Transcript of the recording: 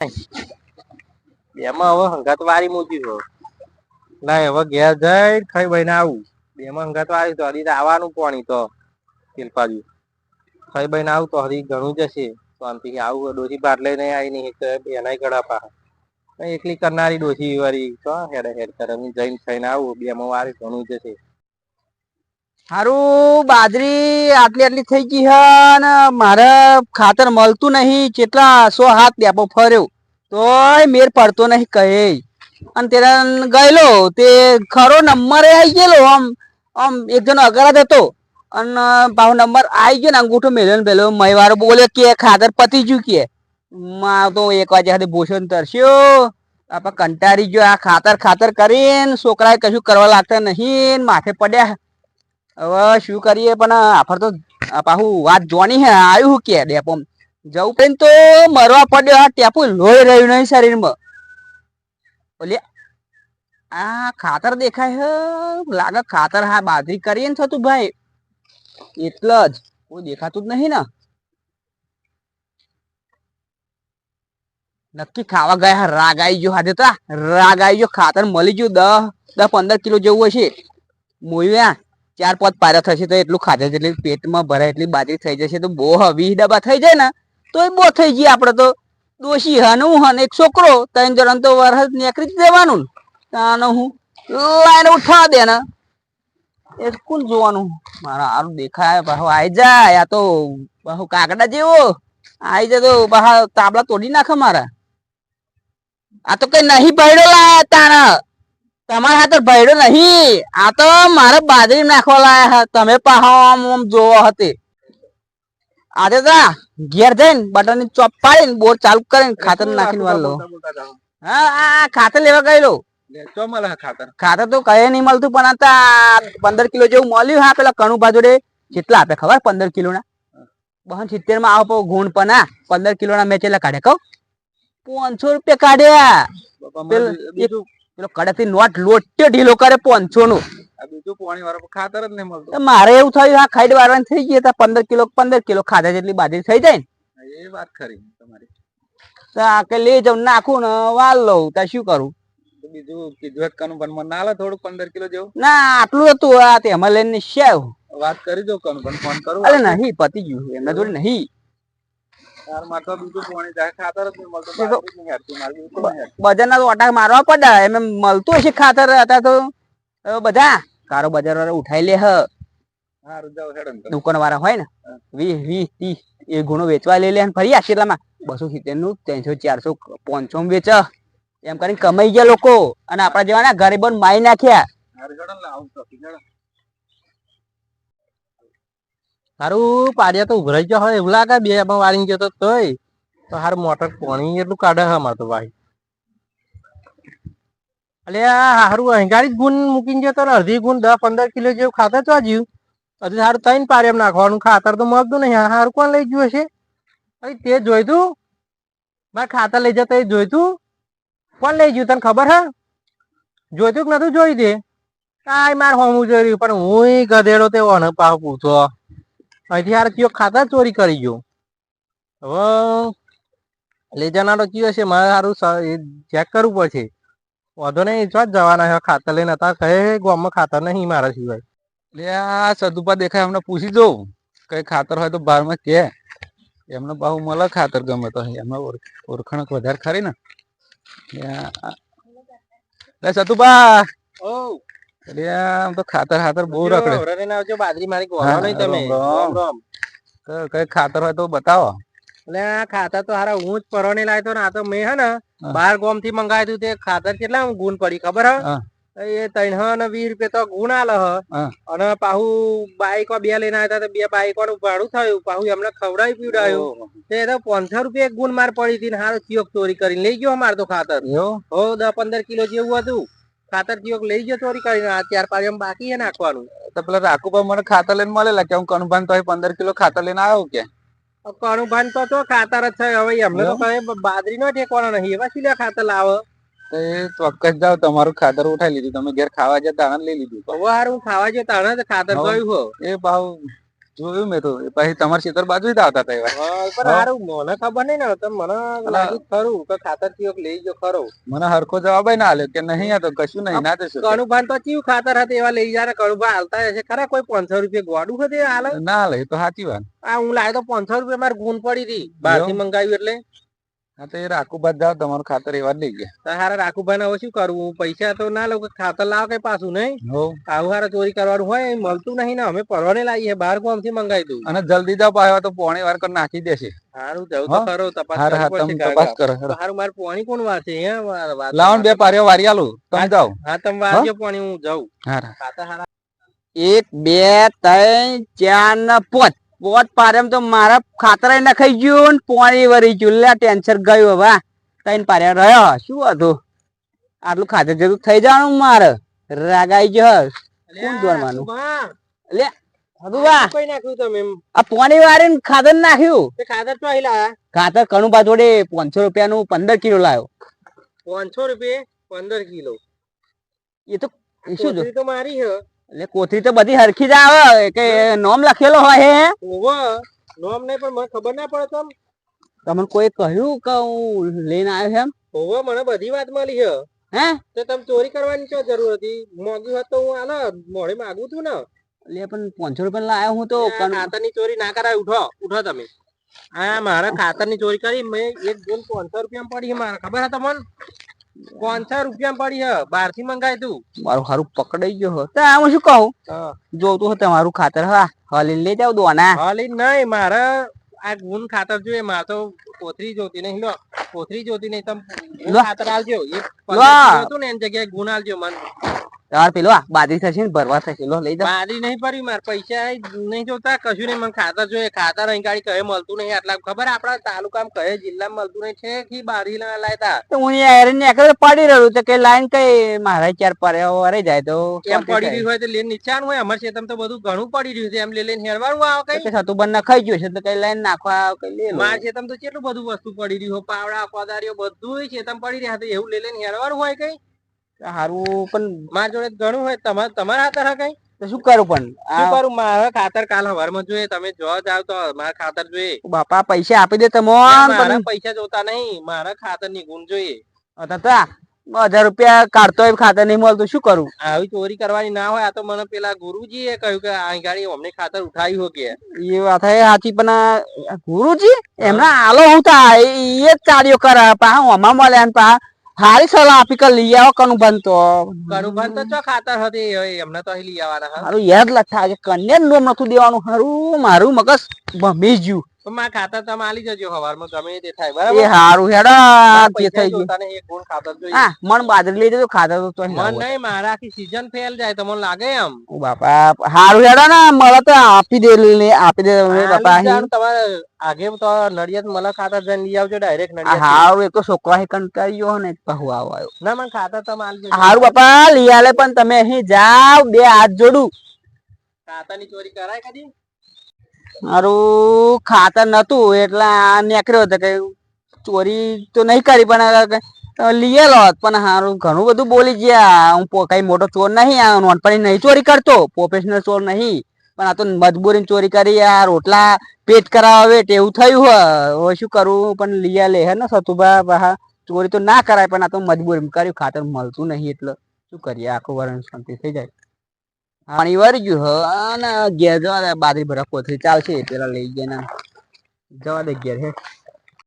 એમાં હવે હંગાત વારી મૂકી છો. ના, હવે ઘેર જઈ ખાઈ બહીને આવું. બેમાં હંગાત વારી તો હરી આવવાનું પાણી તો શિલ્પાજી ખાઈ બહીને આવું તો હરી ઘણું જશે. શાંતિથી આવું ડોસી બાર લઈને આવી નહીં તો બેનાય ગળા પા એકલી કરનારી ડોસી વારી તો હેડ હેડ કરે. હું જઈને ખાઈને આવું, બેમાં વારી ઘણું જશે. હારું, બાજરી આટલી આટલી થઈ ગઈ હે ને મારે ખાતર મળતું નહીં, કેટલા સો હાથ ડેપો ફર્યો. તોય મેર પડતો નહીં કહે અને તેના ગયેલો, તે ખરો નંબર આવી ગયેલો આમ આમ એક જણો અગરાજ હતો. અને પાછો નંબર આવી ગયો ને અંગૂઠો મેળ્યો પેલો મયવારો બોલે કે ખાતર પતી ગયું કે. માં તો એક વાગ્યા સુધી ભૂષણ તરસ્યો. આપણે કંટાળી ગયો, આ ખાતર ખાતર કરીને છોકરાએ કશું કરવા લાગતા નહીં માથે પડ્યા. હવે શું કરીએ? પણ આફર તો પાછું વાત જોની હે આવ્યું કે ડેપો જવું પડે તો મરવા પડ્યો, આ ટેપુ લોહી રહ્યું નહીં શરીરમાં. ઓલે, આ ખાતર દેખાય હે લાગે ખાતર હા બાજરી કરીએ ને થતું ભાઈ. એટલે જ, કોઈ દેખાતું જ નહીં ને. નક્કી ખાવા ગયા રાગ આવી ગયો હાથે તા રાગ આવી ગયો, ખાતર મળી ગયું દસ દસ પંદર કિલો જેવું હશે. મોયા ચાર, પાંચ પારા થશે તો એટલું ખાધે જેટલી પેટમાં ભરાય, એટલી બાજરી થઈ જશે તો બહુ વીસ ડબ્બા થઈ જાય ને તો એ બહુ થઈ જઈએ આપણે તો. દોષી હન, હું હન, એક છોકરો, ત્રણ જણ તો વરસ નીકળી જ દેવાનું ને તાનો હું લાઈન ઉઠા દે ને. એ કોણ જોવાનું? મારા સારું દેખાય, બહુ આવી જાય, આ તો બાહુ કાગડા જેવો. આવી જાય તો બહાર તાબલા તોડી નાખે મારા. આ તો કઈ નહીં પડ્યો તારા તમારા હાથે ભયડો નહીં. આ તો મારે બાજરી નાખવા લાયા તમે પાહો જોવો હતી. આજે તા ઘેર જઈને બટનની ચોપ પાડીને બોર ચાલુ કરીને ખાતર નાખીને વાળો હા આ ખાતર લેવા ગયેલો. ખાતર. તો કઈ નહીં મળતું પણ આ પંદર કિલો જેવું મળ્યું. હા પેલા કણું બાજુડે કેટલા આપે ખબર પંદર કિલો ના બહન સિત્તેરમાં આવો ગુણ પણ આ. પંદર કિલો ના મેચેલા કાઢ્યા. કહું પાંચસો રૂપિયા કાઢ્યા. પેલું એક- પેલો કડક નોટ લોટે ઢીલો કરે પાંચસો નું બીજું પાણી વાળો ખાતર જ નહીં મળતું. મારે એવું થયું હા ખાઈડ વાળવાની થઈ ગઈ હતા પંદર કિલો પંદર કિલો ખાધા જેટલી બાજરી થઈ જાય ને. એ વાત ખરી તમારી. તો આ કે લઈ જાઉં નાખું ને વાલ લઉં ત્યાં શું કરું? બીજું કીધું કનું પણ મને ના લે થોડું પંદર કિલો જેવું? ના આટલું હતું આ તેમાં લઈને શેવ. વાત કરી દો કનું પણ ફોન કરું. અરે નહીં પતી ગયું એમના જોડે નહીં. બાજરી તો ઓટા મારવા પડે એમ મળતું હશે ખાતર હતા તો. બધા કારો બજાર વાળા ઉઠાઈ લે હ. ને. દુકાન વાળા હોય ને વીસ વીસ ત્રીસ એ ગુણો વેચવા લઈ લે ફરી ફરી આશીર્લામાં બસો સિત્તેરનું ત્રણસો ચારસો પાંચસો વેચ. એમ કરીને કમાઈ ગયા લોકો. અને આપણા જેવાના ગરીબો મારી નાખ્યા. હારું પાડ્યા તો ઉભરાઈ ગયો હોય એવું લાગે, બે માં વાળી ગયો તો તોય. તો હાર મોટર પાણી એટલું કાઢે હે અમાર તો ભાઈ. એટલે હારું અહંગારી જ ગુણ મૂકીને ગયો તો અડધી ગુણ દસ પંદર કિલો જેવું ખાતર તો જ્યું હજી હારું તઈને પાડે નાખવાનું, ખાતર તો મગતું નહીં. હારું કોણ લઈ ગયું હશે? અરે તે જોઈતું મારે ખાતર લઈ જતો એ જોઈતું કોણ લઈ ગયું તને ખબર હે? જોઈતું કે નતું જોઈ દે કાંઈ માર હોમું જોઈ રહ્યું, પણ હું ગધેડો તે ઓને પાછો પૂછો. અહીંથી હારે કયો ખાતર ચોરી કરી ગયો. હવે લઈ જનારો કયો છે? મારે સારું ચેક કરવું પડશે. વાંધો નહીં ચો જ જવાના છે ખાતર લઈને હતા કહે ગામમાં ખાતર નહીં મારા સિવાય. એટલે આ સદુપા દેખાય એમને પૂછી જોઉં. કઈ ખાતર હોય તો બારમાં કે. એમને બહુ મળે ખાતર ગમે તો. એમને ઓળ- ઓળખાણ વધારે ખરી ને. લે લે સતુભા લે આમ તો ખાતર ખાતર બહુ રખડે. આવજો બાજરી મારી ગોળો નહીં તમે. કઈ ખાતર હોય તો બતાવો. એટલે ખાતર તો હારા હું જ પરવાની લાવ્યો તો ને આ તો મેં હે ને બાર ગોમથી મંગાવ્યું હતું તે ખાતર કેટલા ગુણ પડી ખબર હ? એ ત્રણ ને વીસ રૂપિયા તો ગુણ આલ હ. અને પાહુ બાઈકો બે લઈને આવ્યા હતા બે બાઈકો નું ભાડું થયું પાહુ એમને ખવડાવી પીવડાયું. તે તો પાંચસો રૂપિયા એક ગુણ માર પડી હતી ને હારો ચિયોક ચોરી કરીને. લઈ ગયો માર તો ખાતર. હો દસ પંદર કિલો જેવું હતું. ખાતર જીવક લઈ ગયો ચોરી કરીને આ ચાર પાંચ એમ બાકી છે નાખવાનું. તો પેલા રાખુભા મને ખાતર લઈને મળેલા કે હું કનુભાન તો પંદર કિલો ખાતર લઈને આવ્યો કે? કણુભાન તો તો ખાતર જ છે હવે એમને તો કઈ બાજરી નો ઠેકવાનો નહીં. એવા શું ખાતર લાવો. તો એ ચોક્કસ જાવ તમારું ખાતર ઉઠાઈ લીધું. તમે ઘેર ખાવા જતા લઈ લીધું. હવે હારું ખાવા જે તાણે ખાતર હવે. એ ભાવ જોયું મેં તો. પછી તમારા ખેતર બાજુ જ આવતા હતા પણ હારું મને ખબર નહીં ને મને લાગ્યું ખરું કે ખાતર ચિયોક લઈ ગયો ખરો. મને હરખો જવાબ ના આલ્યો કે નહીં આ તો કશું નહીં ના દેશો કણુભાન તો ખાતર હતા એવા લઈ જાય કણુભા હાલતા હશે ખરા કોઈ પાંચસો રૂપિયા ગોડું હતું હાલ? ના લે તો સાચી વાત. આ હું લાવ્યો તો પાંચસો રૂપિયા મારે ગુણ પડી હતી. બહારથી મંગાવ્યું એટલે. હા તો એ રાખું બાદ જાવ તમારું ખાતર એવા લઈ ગયા. તો હારા રાખુભાઈ હવે શું કરવું? પૈસા તો ના લઉં ખાતર લાવો કઈ પાછું નહીં? આવું હારા ચોરી કરવાનું હોય મળતું નહીં ને અમે પરવાને લાવીએ બહાર ગામથી મંગાવી દઉં. અને જલ્દી જાવ પાછા તો પોણી વાર કરી નાખી દેશે. હારું જવું તો ખરો તપાસ. કરો હેરો. હારું મારે પોણી કોણ વાંચે છે હે? વા- વાત લાવો ને બે પારીઓ વારી આલું તમે જાઓ. હા તમે પોણી હું જાઉં. હારા. એક બે ત્રણ ચાર ને પોચ. પોચ પારેમ તો મારા ખાતર નખાઈ ગયું ને પોણી વરી ગયું. લે ટેન્શન ગયું હવે ત્રણ પાર્યા રહ્યો. શું હતું? આટલું ખાતર જતું થઈ જવાનું મારે. રાગાઈ ગયો કોણ? આ પોણી ખાતર નાખ્યું. ખાતર તો ખાતર કણું બા જોડે પાંચસો રૂપિયાનું પંદર કિલો લાવ્યો પાંચસો રૂપિયા પંદર કિલો. એ તો શું મારી એટલે કોથળી તો બધી હરખી જ આવે. કે નોમ લખેલો હોય હે? ઓવો નોમ નહીં પણ મને ખબર ના પડે તમ. તમને કોઈ કહ્યું કે હું લઈને આવ્યો છે એમ? ઓવો મને બધી વાત મળી છે. હે? તો તમે ચોરી કરવાની શું જરૂર હતી? મોંઘી હોત તો હું આલો મોડે માગું છું ને. એટલે પણ પાંચસો રૂપિયા લાવ્યો હું તો. ખાતરની ચોરી ના કરાય. ઉઠો ઉઠો તમે. આ મારા ખાતરની ચોરી કરી મેં એક જૂન પાંચસો રૂપિયા પડી મારા. ખબર હતા તમને? પાંચસો રૂપિયા પડી હ. બારથી મંગાય તું. મારું હારું પકડાઈ ગયો હો. તો હું શું કહું? જોતું હોય તમારું ખાતર. હા હલીને લઈ જાવ દોના. હાલી નહીં. મારે આ ગુણ ખાતર જોઈએ. મારે તો કોથરી જોતી નહીં. લો કોથરી જોતી નહીં. તમે. ખાતર આલજો. એ ને એની જગ્યાએ ગુણ આલજો મને. તાર પેલો આ બાજરી થશે ને ભરવા થશે. લો લઈ જાવ બાદરી નહીં ભરી માર પૈસા નહીં જોતા કશું નહીં મને ખાતર જોઈએ. ખાતર અહીં ગાડી કહે મળતું નહીં આટલા ખબર આપડા તાલુકામાં કહે જિલ્લામાં મળતું નહીં છે કે બારી ના લાયતા. તો હું યાર નીકળે પડી રહ્યું તો કે લાઈન કઈ મારા ચાર પર્યા વરે જાય તો એમ પડી રહ્યું હોય તો લઈને નીચાણ હોય અમાર ખેતરમાં તો બધું ઘણું પડી રહ્યું છે. એમ લઈ લઈને હેરવાનું આવે કઈ. થતું બંધ ખાઈ ગયું છે તો કઈ લાઈન નાખવા કઈ લે માર ખેતરમાં તો કેટલું બધું વસ્તુ પડી રહ્યું હોય પાવડા કોદારીઓ બધું ખેતરમાં પડી રહ્યા એવું લઈ લઈને હેરવાનું હોય કઈ. હારું પણ મારા જોડે ઘણું હોય તમારે તમારા હાથે હા કઈ? તો શું કરું પણ? શું કરું? મારે ખાતર કાલ હવારમાં જોઈએ તમે જો જાવ તો મારા ખાતર જોઈએ. બાપા પૈસા આપી દે તમો મારા પૈસા જોતા નહીં મારા ખાતરની ગુણ જોઈએ. હતા હજાર રૂપિયા કાઢતો હોય ખાતર નહીં મળતું શું કરું? આવી ચોરી કરવાની ના હોય આ તો મને પેલા ગુરુજી એ કહ્યું કે અહીં ગાડી અમને ખાતર ઉઠાવી હો કે. એ વાત હે સાચી પણ ગુરુજી? એમના આલો હું તા એ જ કાર્યો કરે પા ઓમાં મળ્યા ને પા. હારી સલાહ આપી કે લઈ આવો કનું બનતો બંધ તો ચો ખાતર હતી એમને તો લઈ આવવાના હારું યાદ લઠા કે કન્યા નોમ નતું દેવાનું હારું મારું મગજ ભમી ગયું. તો મારા ખાતર તમે આલી જજો હવારમાં ગમે તે થાય એ હારું હેડા મારા થઈ ગયું. જોતા એક ગુણ ખાતર જોઈએ. હા મન બાજરી લઈ જજો ખાતર તો મન નહીં મારા આખી સીઝન ફેલ જાય તમને લાગે એમ. ઓ બાપા હારું હેડા ને મળે તો આપી દે લે આપી દે હવે બાપા તમારે આગે તો નડિયાદ મને ખાતર જઈને લઈ આવજો ડાયરેક્ટ નડિયાદ હારું એક તો છોકરા હે કંટાળી ગયો ને પહુ આવ્યો ના મને ખાતર તમે આલી જજો. હારું બાપા લઈ આલે પણ તમે અહીં જાવ બે હાથ જોડું. ખાતરની ચોરી કરાય કદી મારું ખાતર નતું, એટલે આ નીકળ્યો હતો કે ચોરી તો નહીં કરી, પણ લીયેલો હોત. પણ હારું, ઘણું બધું બોલી ગયા. હું કઈ મોટો ચોર નહીં, આ નોનપણી નહીં ચોરી કરતો પ્રોફેશનલ ચોર નહીં. પણ આ તો મજબૂરી ચોરી કરી, આ રોટલા પેટ કરાવે એવું થયું હવે શું કરવું પણ લીયા લે હે ને સતુભા પાહા ચોરી તો ના કરાય, પણ આ તો મજબૂરી કર્યું. ખાતર મળતું નહીં, એટલે શું કરીએ? આખું વરણ શાંતિ થઈ જાય. પાણી વરી ગયું હ, અને ઘેર જવા દે બાદરી ભરા કોથળી ચાલશે, પેલા લઈ ગયા જવા દે ઘેર હે.